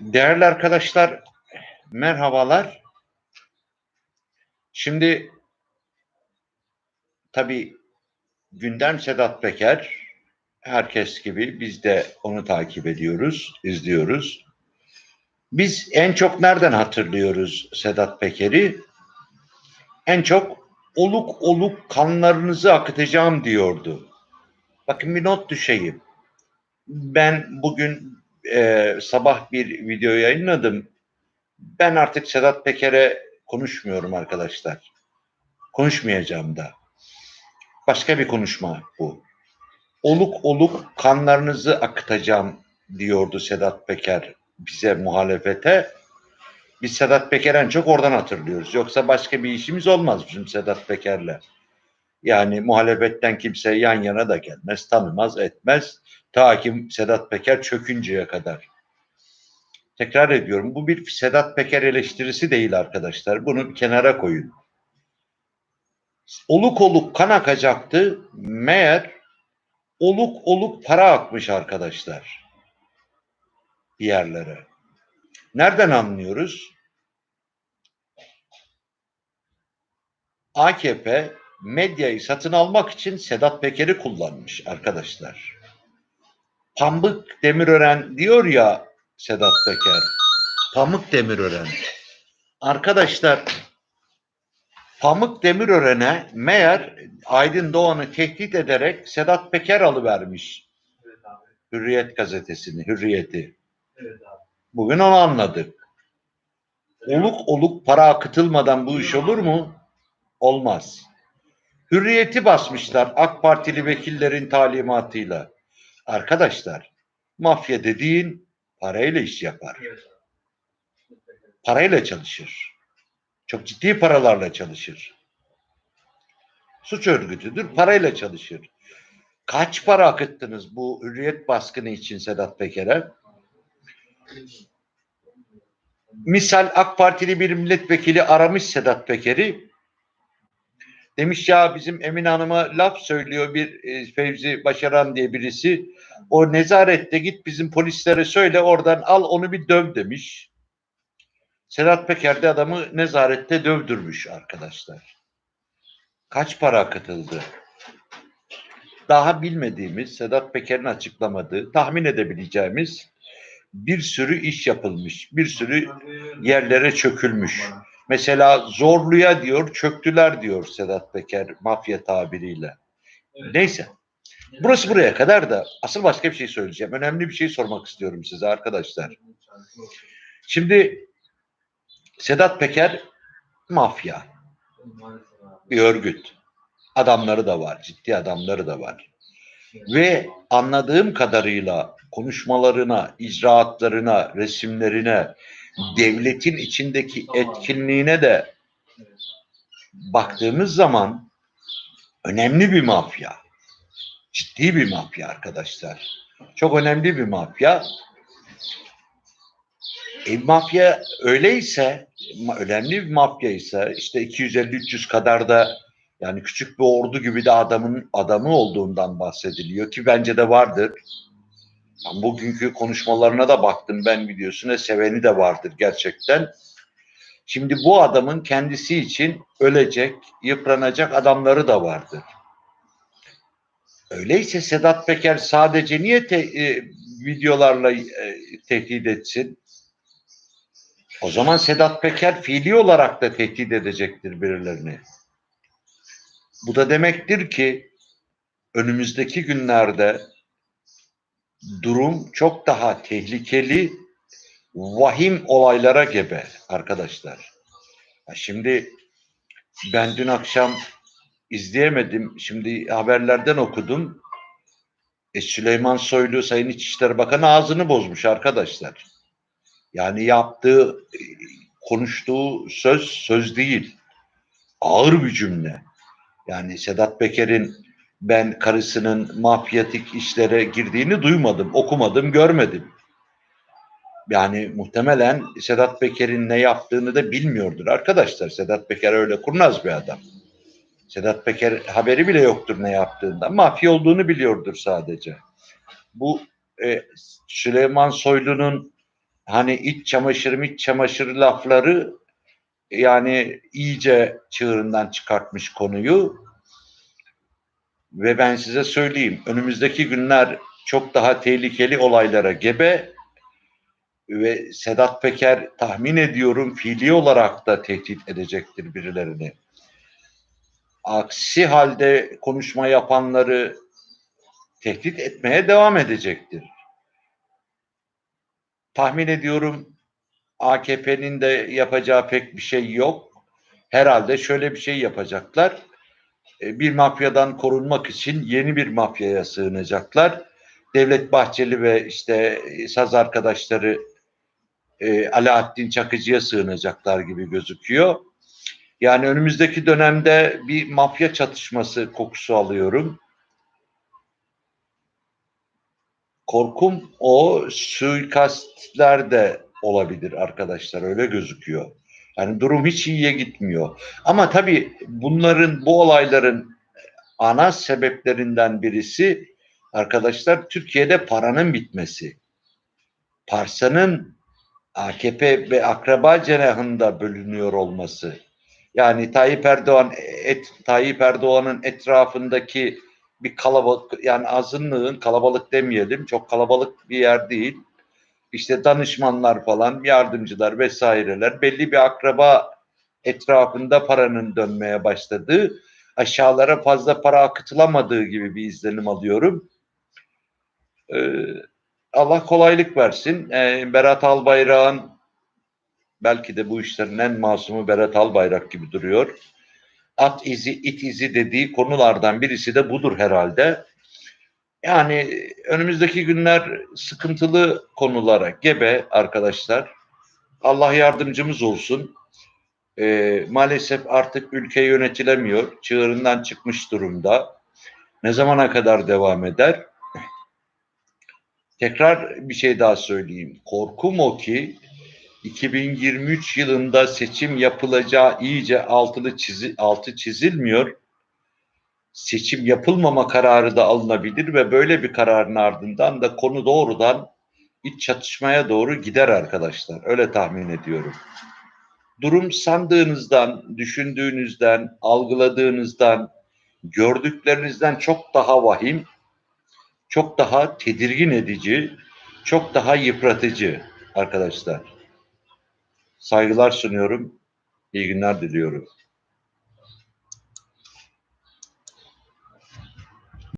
Değerli arkadaşlar, merhabalar. Şimdi tabii gündem Sedat Peker, herkes gibi biz de onu takip ediyoruz, izliyoruz. Biz en çok nereden hatırlıyoruz Sedat Peker'i? En çok oluk oluk kanlarınızı akıtacağım diyordu. Bakın bir not düşeyim. Ben bugün e, sabah bir video yayınladım. Ben artık Sedat Peker'e konuşmuyorum arkadaşlar. Konuşmayacağım da. Başka bir konuşma bu. Oluk oluk kanlarınızı akıtacağım diyordu Sedat Peker bize muhalefete. Biz Sedat Peker en çok oradan hatırlıyoruz. Yoksa başka bir işimiz olmaz bizim Sedat Peker'le. Yani muhalefetten kimse yan yana da gelmez, tanımaz, etmez. Ta ki Sedat Peker çökünceye kadar. Tekrar ediyorum bu bir Sedat Peker eleştirisi değil arkadaşlar. Bunu bir kenara koyun. Oluk oluk kan akacaktı. Meğer oluk oluk para akmış arkadaşlar. Bir yerlere. Nereden anlıyoruz? AKP medyayı satın almak için Sedat Peker'i kullanmış arkadaşlar. Pamuk Demirören diyor ya Sedat Peker. Pamuk Demirören. Arkadaşlar Pamuk Demirören'e meğer Aydın Doğan'ı tehdit ederek Sedat Peker alıvermiş Evet abi. Hürriyet gazetesini, Hürriyeti. Evet abi. Bugün onu anladık. Oluk oluk para akıtılmadan bu iş olur mu? Olmaz. Hürriyeti basmışlar AK Partili vekillerin talimatıyla. Arkadaşlar mafya dediğin parayla iş yapar. Parayla çalışır. Çok ciddi paralarla çalışır. Suç örgütüdür, parayla çalışır. Kaç para akıttınız bu hürriyet baskını için Sedat Peker'e? Misal AK Partili bir milletvekili aramış Sedat Peker'i. Demiş ya bizim Emine Hanım'a laf söylüyor bir e, Fevzi Başaran diye birisi. O nezarette git bizim polislere söyle oradan al onu bir döv demiş. Sedat Peker de adamı nezarette dövdürmüş arkadaşlar. Kaç para akıtıldı? Daha bilmediğimiz, Sedat Peker'in açıklamadığı, tahmin edebileceğimiz bir sürü iş yapılmış. Bir sürü yerlere çökülmüş. Mesela zorluya diyor, çöktüler diyor Sedat Peker mafya tabiriyle. Evet. Neyse. Burası buraya kadar da asıl başka bir şey söyleyeceğim. Önemli bir şey sormak istiyorum size arkadaşlar. Şimdi Sedat Peker mafya, bir örgüt. Adamları da var, ciddi adamları da var. Ve anladığım kadarıyla konuşmalarına, icraatlarına, resimlerine, devletin içindeki etkinliğine de baktığımız zaman önemli bir mafya. Ciddi bir mafya arkadaşlar. Çok önemli bir mafya. E, mafya öyleyse, önemli bir mafya ise işte 250-300 kadar da yani küçük bir ordu gibi de adamın adamı olduğundan bahsediliyor ki bence de vardır. Ben bugünkü konuşmalarına da baktım ben videosuna seveni de vardır gerçekten. Şimdi bu adamın kendisi için ölecek, yıpranacak adamları da vardır. Öyleyse Sedat Peker sadece niye te- e, videolarla e, tehdit etsin? O zaman Sedat Peker fiili olarak da tehdit edecektir birilerini. Bu da demektir ki önümüzdeki günlerde durum çok daha tehlikeli, vahim olaylara gebe arkadaşlar. Şimdi ben dün akşam izleyemedim. Şimdi haberlerden okudum. E, Süleyman Soylu Sayın İçişleri Bakanı ağzını bozmuş arkadaşlar. Yani yaptığı, e, konuştuğu söz söz değil. Ağır bir cümle. Yani Sedat Peker'in ben karısının mafyatik işlere girdiğini duymadım, okumadım, görmedim. Yani muhtemelen Sedat Peker'in ne yaptığını da bilmiyordur arkadaşlar. Sedat Peker öyle kurnaz bir adam. Sedat Peker haberi bile yoktur ne yaptığından. Mafya olduğunu biliyordur sadece. Bu e, Süleyman Soylu'nun hani iç çamaşırı iç çamaşırı lafları yani iyice çığırından çıkartmış konuyu. Ve ben size söyleyeyim önümüzdeki günler çok daha tehlikeli olaylara gebe ve Sedat Peker tahmin ediyorum fiili olarak da tehdit edecektir birilerini. Aksi halde konuşma yapanları tehdit etmeye devam edecektir. Tahmin ediyorum AKP'nin de yapacağı pek bir şey yok. Herhalde şöyle bir şey yapacaklar. E, Bir mafyadan korunmak için yeni bir mafyaya sığınacaklar. Devlet Bahçeli ve işte saz arkadaşları e, Alaaddin Çakıcı'ya sığınacaklar gibi gözüküyor. Yani önümüzdeki dönemde bir mafya çatışması kokusu alıyorum. Korkum o suikastler de olabilir arkadaşlar öyle gözüküyor. Yani durum hiç iyiye gitmiyor. Ama tabii bunların bu olayların ana sebeplerinden birisi arkadaşlar Türkiye'de paranın bitmesi. Parsanın AKP ve akraba cenahında bölünüyor olması. Yani Tayyip Erdoğan et, Tayyip Erdoğan'ın etrafındaki bir kalabalık yani azınlığın kalabalık demeyelim çok kalabalık bir yer değil. İşte danışmanlar falan yardımcılar vesaireler belli bir akraba etrafında paranın dönmeye başladığı aşağılara fazla para akıtılamadığı gibi bir izlenim alıyorum. Ee, Allah kolaylık versin. Ee, Berat Albayrak'ın belki de bu işlerin en masumu Berat Albayrak gibi duruyor. At izi, it izi dediği konulardan birisi de budur herhalde. Yani önümüzdeki günler sıkıntılı konulara gebe arkadaşlar. Allah yardımcımız olsun. Ee, maalesef artık ülke yönetilemiyor. Çığırından çıkmış durumda. Ne zamana kadar devam eder? Tekrar bir şey daha söyleyeyim. Korkum o ki 2023 yılında seçim yapılacağı iyice altılı çizi, altı çizilmiyor. Seçim yapılmama kararı da alınabilir ve böyle bir kararın ardından da konu doğrudan iç çatışmaya doğru gider arkadaşlar. Öyle tahmin ediyorum. Durum sandığınızdan, düşündüğünüzden, algıladığınızdan, gördüklerinizden çok daha vahim, çok daha tedirgin edici, çok daha yıpratıcı arkadaşlar. Saygılar sunuyorum. İyi günler diliyorum.